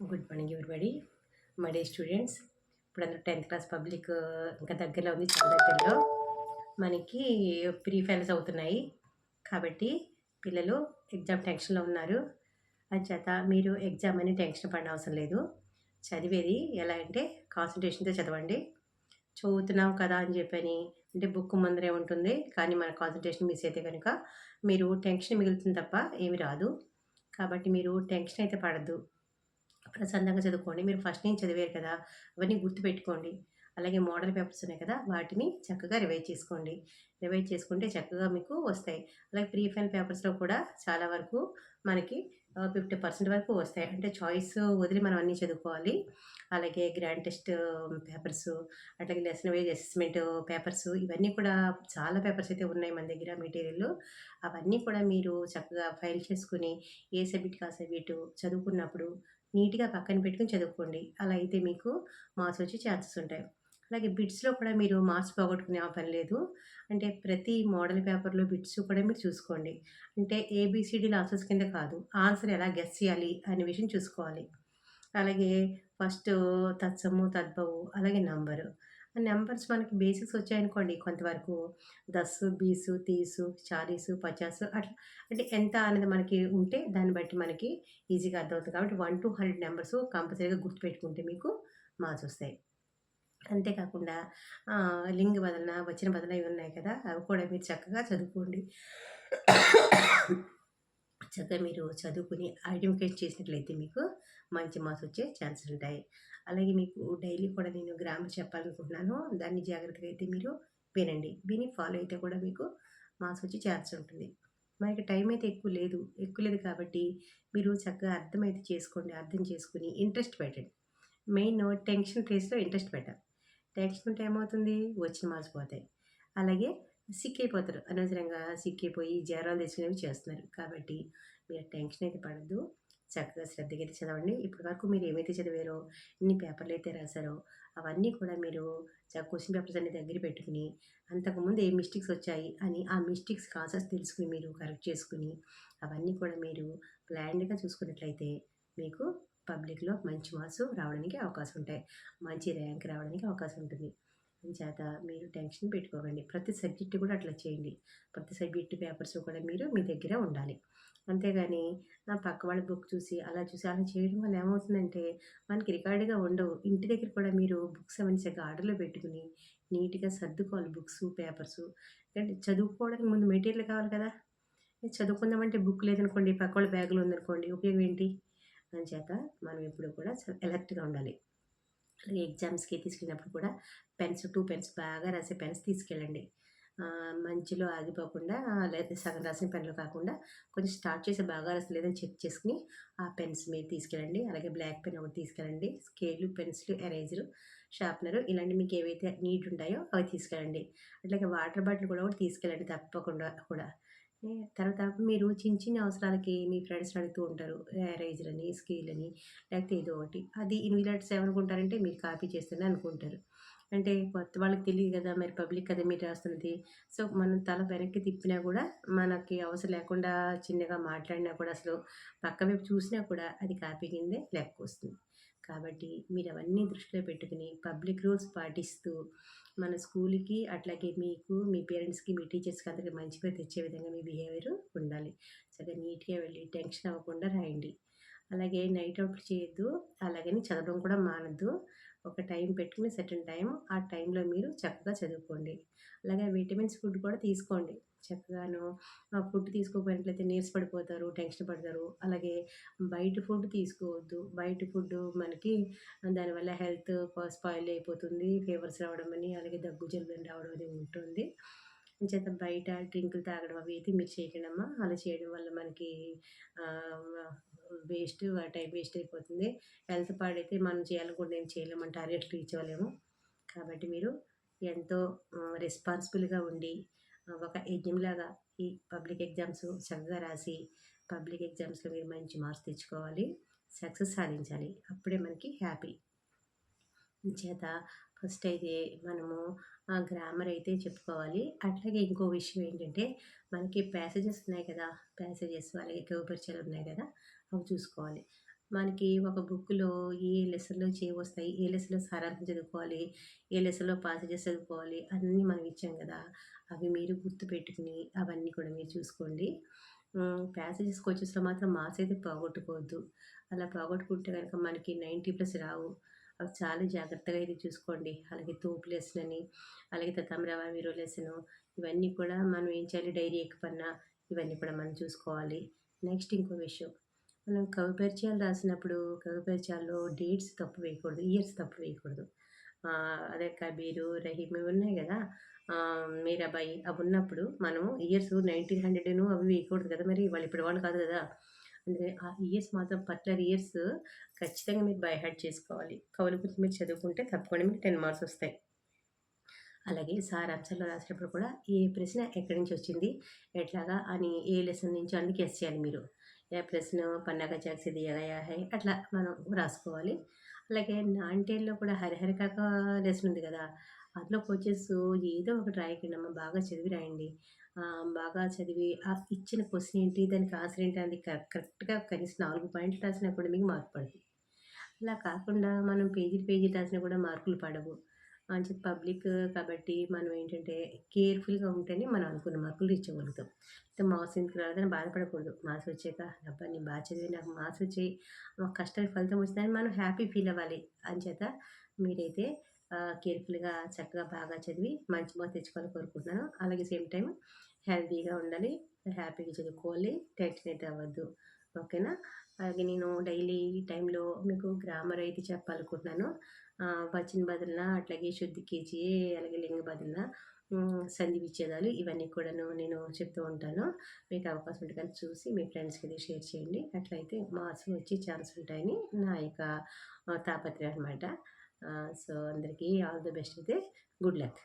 Good morning everybody my dear students ఇప్పుడు అందరూ tenth class public ఇంకా దగ్గరలో ఉంది చాలా దగ్గరలో. మనకి ప్రీ ఫైనల్స్ అవుతున్నాయి. కాబట్టి పిల్లలు ఎగ్జామ్ టెన్షన్లో ఉన్నారు. చేత మీరు ఎగ్జామ్ అని టెన్షన్ పడిన అవసరం లేదు. చదివేది ఎలా అంటే కాన్సన్ట్రేషన్తో చదవండి. చదువుతున్నాం కదా అని చెప్పని అంటే బుక్ ముందరే ఉంటుంది కానీ మన కాన్సన్ట్రేషన్ మిస్ అయితే కనుక మీరు టెన్షన్ మిగులుతుంది తప్ప ఏమి రాదు. కాబట్టి మీరు టెన్షన్ అయితే పడద్దు. ప్రశాంతంగా చదువుకోండి. మీరు ఫస్ట్ నుంచి చదివారు కదా అవన్నీ గుర్తుపెట్టుకోండి. అలాగే మోడల్ పేపర్స్ ఉన్నాయి కదా వాటిని చక్కగా రివైజ్ చేసుకోండి. రివైజ్ చేసుకుంటే చక్కగా మీకు వస్తాయి. అలాగే ప్రీ ఫైనల్ పేపర్స్లో కూడా చాలా వరకు మనకి ఫిఫ్టీ పర్సెంట్ వరకు వస్తాయి. అంటే చాయిస్ వదిలి మనం అన్నీ చదువుకోవాలి. అలాగే గ్రాండ్ టెస్ట్ పేపర్స్ అట్లాగే లెసన్ వైజ్ అసెస్మెంట్ పేపర్స్ ఇవన్నీ కూడా చాలా పేపర్స్ అయితే ఉన్నాయి మన దగ్గర మెటీరియల్. అవన్నీ కూడా మీరు చక్కగా ఫైల్ చేసుకుని ఏ సబ్జెక్ట్ ఆ సబ్జెక్టు చదువుకున్నప్పుడు నీట్గా పక్కన పెట్టుకుని చదువుకోండి. అలా అయితే మీకు మార్క్స్ వచ్చే ఛాన్సెస్ ఉంటాయి. అలాగే బిట్స్లో కూడా మీరు మార్క్స్ పోగొట్టుకునే పని లేదు. అంటే ప్రతి మోడల్ పేపర్లో బిట్స్ కూడా మీరు చూసుకోండి. అంటే ఏబిసిడీల ఆన్సర్స్ కింద కాదు. ఆన్సర్ ఎలా గెస్ చేయాలి అనే విషయం చూసుకోవాలి. అలాగే ఫస్ట్ తత్సము తద్భవు అలాగే నంబరు. నెంబర్స్ మనకి బేసిక్స్ వచ్చాయనుకోండి కొంతవరకు. దస్సు బీసు తీసు చాలీసు పచాసు అట్లా అంటే ఎంత అనేది మనకి ఉంటే దాన్ని బట్టి మనకి ఈజీగా అర్థమవుతుంది కాబట్టి వన్ టు హండ్రెడ్ నెంబర్స్ కంపల్సరీగా గుర్తుపెట్టుకుంటే మీకు మార్క్స్ వస్తాయి. అంతేకాకుండా లింగ్ బదలన వచ్చిన బదలన ఇవి ఉన్నాయి కదా అవి కూడా మీరు చక్కగా చదువుకోండి. చక్కగా మీరు చదువుకుని ఐడెంటిఫికేట్ చేసినట్లయితే మీకు మంచి మార్క్స్ వచ్చే ఛాన్సెస్ ఉంటాయి అలాగే మీకు డైలీ కూడా నేను గ్రామర్ చెప్పాలనుకుంటున్నాను. దాన్ని జాగ్రత్తగా అయితే మీరు వినండి. విని ఫాలో అయితే కూడా మీకు మార్క్స్ వచ్చి ఛాన్స్ ఉంటుంది. మనకి టైం అయితే ఎక్కువ లేదు. ఎక్కువ లేదు కాబట్టి మీరు చక్కగా అర్థమైతే చేసుకోండి. అర్థం చేసుకుని ఇంట్రెస్ట్ పెట్టండి. మెయిన్ టెన్షన్ ప్లేస్లో ఇంట్రెస్ట్ పెట్టాలి. టెన్షన్ ఉంటే ఏమవుతుంది? వచ్చిన మార్క్స్ పోతాయి. అలాగే సిక్ అయిపోతారు. అనవసరంగా సిక్ అయిపోయి జ్వరాలు తెచ్చుకునేవి చేస్తున్నారు. కాబట్టి మీరు టెన్షన్ అయితే పడద్దు. చక్కగా శ్రద్ధగా అయితే చదవండి. ఇప్పటి వరకు మీరు ఏమైతే చదివారో ఎన్ని పేపర్లు అయితే రాశారో అవన్నీ కూడా మీరు క్వశ్చన్ పేపర్స్ అన్ని దగ్గర పెట్టుకుని అంతకుముందు ఏ మిస్టేక్స్ వచ్చాయి అని ఆ మిస్టేక్స్ కాసెస్ తెలుసుకుని మీరు కరెక్ట్ చేసుకుని అవన్నీ కూడా మీరు ప్లాన్డ్గా చూసుకున్నట్లయితే మీకు పబ్లిక్లో మంచి మార్క్స్ రావడానికి అవకాశం ఉంటాయి. మంచి ర్యాంక్ రావడానికి అవకాశం ఉంటుంది. చేత మీరు టెన్షన్ పెట్టుకోకండి. ప్రతి సబ్జెక్టు కూడా అట్లా చేయండి. ప్రతి సబ్జెక్టు పేపర్స్ కూడా మీరు మీ దగ్గర ఉండాలి. అంతేగాని నా పక్క వాళ్ళ బుక్ చూసి అలా చూసి అలా చేయడం వల్ల ఏమవుతుందంటే మనకి రికార్డుగా ఉండవు. ఇంటి దగ్గర కూడా మీరు బుక్స్ అవన్నీ ఆర్డర్లో పెట్టుకుని నీట్గా సర్దుకోవాలి బుక్స్ పేపర్స్. అంటే చదువుకోవడానికి ముందు మెటీరియల్ కావాలి కదా. చదువుకుందామంటే బుక్ లేదనుకోండి పక్క వాళ్ళ బ్యాగులో ఉందనుకోండి ఉపయోగం ఏంటి? అని చేత మనం ఎప్పుడు కూడా ఎలర్ట్గా ఉండాలి. అలాగే ఎగ్జామ్స్కి తీసుకెళ్ళినప్పుడు కూడా పెన్స్ టూ పెన్స్ బాగా రాసే పెన్స్ తీసుకెళ్ళండి. మంచిలో ఆగిపోకుండా లేదా సగం రాసిన పెన్లు కాకుండా కొంచెం స్టార్ట్ చేసి బాగా లేదని చెక్ చేసుకుని ఆ పెన్స్ మీరు తీసుకెళ్ళండి. అలాగే బ్లాక్ పెన్ ఒకటి తీసుకెళ్ళండి. స్కేలు పెన్సిల్ ఎరేజరు షార్ప్నరు ఇలాంటి మీకు ఏవైతే నీట్ ఉంటాయో అవి తీసుకెళ్ళండి. అట్లాగే వాటర్ బాటిల్ కూడా ఒకటి తీసుకెళ్ళండి తప్పకుండా కూడా. తర్వాత మీరు చిన్న చిన్న అవసరాలకి మీ ఫ్రెండ్స్ అడుగుతూ ఉంటారు ఎరేజర్ అని స్కేల్ అని లేకపోతే ఏదో ఒకటి. అది ఇన్విలేట్స్ ఏమనుకుంటారంటే మీరు కాపీ చేస్తేనే అనుకుంటారు. అంటే కొత్త వాళ్ళకి తెలియదు కదా మరి పబ్లిక్ కదా మీరు రాస్తున్నది. సో మనం తల వెనక్కి తిప్పినా కూడా మనకి అవసరం లేకుండా చిన్నగా మాట్లాడినా కూడా అసలు పక్క వైపు చూసినా కూడా అది కాపీ కిందే లెక్క వస్తుంది. కాబట్టి మీరు అవన్నీ దృష్టిలో పెట్టుకుని పబ్లిక్ రూల్స్ పాటిస్తూ మన స్కూల్కి అట్లాగే మీకు మీ పేరెంట్స్కి మీ టీచర్స్కి అందరికీ మంచి పేరు తెచ్చే విధంగా మీ బిహేవియర్ ఉండాలి. చక్కగా నీట్గా వెళ్ళి టెన్షన్ అవ్వకుండా రాయండి. అలాగే నైట్ అవుట్ చేయొద్దు అలాగని చదవడం కూడా మానద్దు. ఒక టైం పెట్టుకుని సెటన్ టైం ఆ టైంలో మీరు చక్కగా చదువుకోండి. అలాగే విటమిన్స్ ఫుడ్ కూడా తీసుకోండి. చక్కగాను ఫుడ్ తీసుకోకపోయినట్లయితే నీరసపడిపోతారు టెన్షన్ పడతారు. అలాగే బయట ఫుడ్ తీసుకోవద్దు. బయట ఫుడ్ మనకి దానివల్ల హెల్త్ స్పాయిల్ అయిపోతుంది ఫీవర్స్ రావడం అని అలాగే దగ్గు జలుబు రావడం అది ఉంటుంది. చేత బయట డ్రింకులు తాగడం అవి అయితే మీరు చేయకండి అలా చేయడం వల్ల మనకి వేస్ట్ టైం వేస్ట్ అయిపోతుంది. హెల్త్ పాడైతే మనం చేయాలనుకుంటే ఏం చేయలేము టార్గెట్ రీచ్ అవ్వలేము. కాబట్టి మీరు ఎంతో రెస్పాన్సిబుల్గా ఉండి ఒక యజ్ఞంలాగా ఈ పబ్లిక్ ఎగ్జామ్స్ చక్కగా రాసి పబ్లిక్ ఎగ్జామ్స్లో మీరు మంచి మార్క్స్ తెచ్చుకోవాలి. సక్సెస్ సాధించాలి. అప్పుడే మనకి హ్యాపీ చేత ఫస్ట్ అయితే మనము గ్రామర్ అయితే చెప్పుకోవాలి అట్లాగే ఇంకో విషయం ఏంటంటే మనకి ప్యాసేజెస్ ఉన్నాయి కదా ప్యాసేజెస్ అలాగే కవిపరిచయాలు ఉన్నాయి కదా అవి చూసుకోవాలి మనకి ఒక బుక్‌లో ఏ లెసన్‌లో చేయవస్తాయి ఏ లెసన్‌లో సారాంశం చదువుకోవాలి, ఏ లెసన్‌లో పాసేజెస్ చదువుకోవాలి అన్నీ మనం ఇచ్చాం కదా అవి మీరు గుర్తుపెట్టుకుని అవన్నీ కూడా మీరు చూసుకోండి. హ్మ్. ప్యాసేజెస్, మాత్రం మార్క్స్ అయితే పోగొట్టుకోవద్దు. అలా పోగొట్టుకుంటే కనుక మనకి 90+ రావు. అవి చాలా జాగ్రత్తగా అయితే చూసుకోండి. అలాగే తోపు లెసన్ అని, అలాగే తతంబ్రవ వీరో లేసను ఇవన్నీ కూడా మనం ఏం చేయాలి డైరీ ఎక్కపన్నా ఇవన్నీ కూడా మనం చూసుకోవాలి. నెక్స్ట్ ఇంకో విషయం మనం కవిపరిచయాలు రాసినప్పుడు కవిపరిచయాల్లో డేట్స్ తప్పు వేయకూడదు. ఇయర్స్ తప్పు వేయకూడదు. అదే కబీరు, రహీమ్ ఇవి ఉన్నాయి కదా మీరాబాయి అవి ఉన్నప్పుడు మనం ఇయర్స్ 1900 అవి వేయకూడదు కదా! మరి వాళ్ళు ఇప్పటి వాళ్ళు కాదు కదా అందుకని ఆ ఇయర్స్ మాత్రం పర్టికులర్ ఇయర్స్ ఖచ్చితంగా మీరు బై హ్యాడ్ చేసుకోవాలి. కవుల గురించి మీరు చదువుకుంటే తప్పకుండా మీకు టెన్ మార్క్స్ వస్తాయి. అలాగే సార్ అంశాల్లో రాసినప్పుడు కూడా ఏ ప్రశ్న ఎక్కడి నుంచి వచ్చింది? ఎట్లాగా? అని ఏ లెసన్ నుంచి? అని గెస్ చేయాలి మీరు. ఏ ప్రశ్న? పన్నాగ చేసేది ఎలా హై? అట్లా మనం రాసుకోవాలి. అలాగే నాంటేల్లో కూడా హరిహరికాక లెసన్ ఉంది కదా. అందులో కోచెస్ ఏదో ఒకటి రాయకుండా బాగా చదివి రాయండి. బాగా చదివి ఆ ఇచ్చిన క్వశ్చన్ ఏంటి, దానికి ఆన్సర్ ఏంటి అనేది కరెక్ట్‌గా కనీసం నాలుగు పాయింట్లు రాసినా కూడా మీకు మార్కు పడుతుంది. అలా కాకుండా మనం పేజీలు పేజీలు రాసినా కూడా మార్కులు పడవు. అని చెప్పి పబ్లిక్ కాబట్టి మనం ఏంటంటే కేర్‌ఫుల్‌గా ఉంటేనే మనం అనుకున్న మార్కులు రీచ్ అవ్వగలుగుతాం. అయితే మార్క్స్ ఎందుకు రాలేదని బాధపడకూడదు. మార్క్స్ వచ్చాక అబ్బా! నేను బాగా చదివి నాకు మార్క్స్ వచ్చాయి. మా కష్టానికి ఫలితం వచ్చిందని మనం హ్యాపీ ఫీల్ అవ్వాలి. అని చేత మీరైతే కేర్‌ఫుల్‌గా చక్కగా బాగా చదివి మంచి మార్క్ తెచ్చుకోవాలని కోరుకుంటున్నాను. అలాగే సేమ్ టైం హెల్తీగా ఉండాలి. హ్యాపీగా చదువుకోవాలి. టెన్షన్ అయితే అవ్వద్దు. ఓకేనా? అలాగే నేను డైలీ టైంలో మీకు గ్రామర్ అయితే చెప్పాలనుకుంటున్నాను. వచ్చిన వచన బదులున అట్లాగే శుద్ధి కేజీ అలాగే లింగ బదులున సంధి విచ్ఛేదాలు ఇవన్నీ కూడాను నేను చెప్తూ ఉంటాను. మీకు అవకాశం ఉంటే కానీ చూసి మీ ఫ్రెండ్స్‌కి అది షేర్ చేయండి. అట్లయితే మార్క్స్ వచ్చే ఛాన్స్ ఉంటాయని నా యొక్క తాపత్రయం అనమాట. సో అందరికీ ఆల్ ది బెస్ట్ అయితే గుడ్ లక్.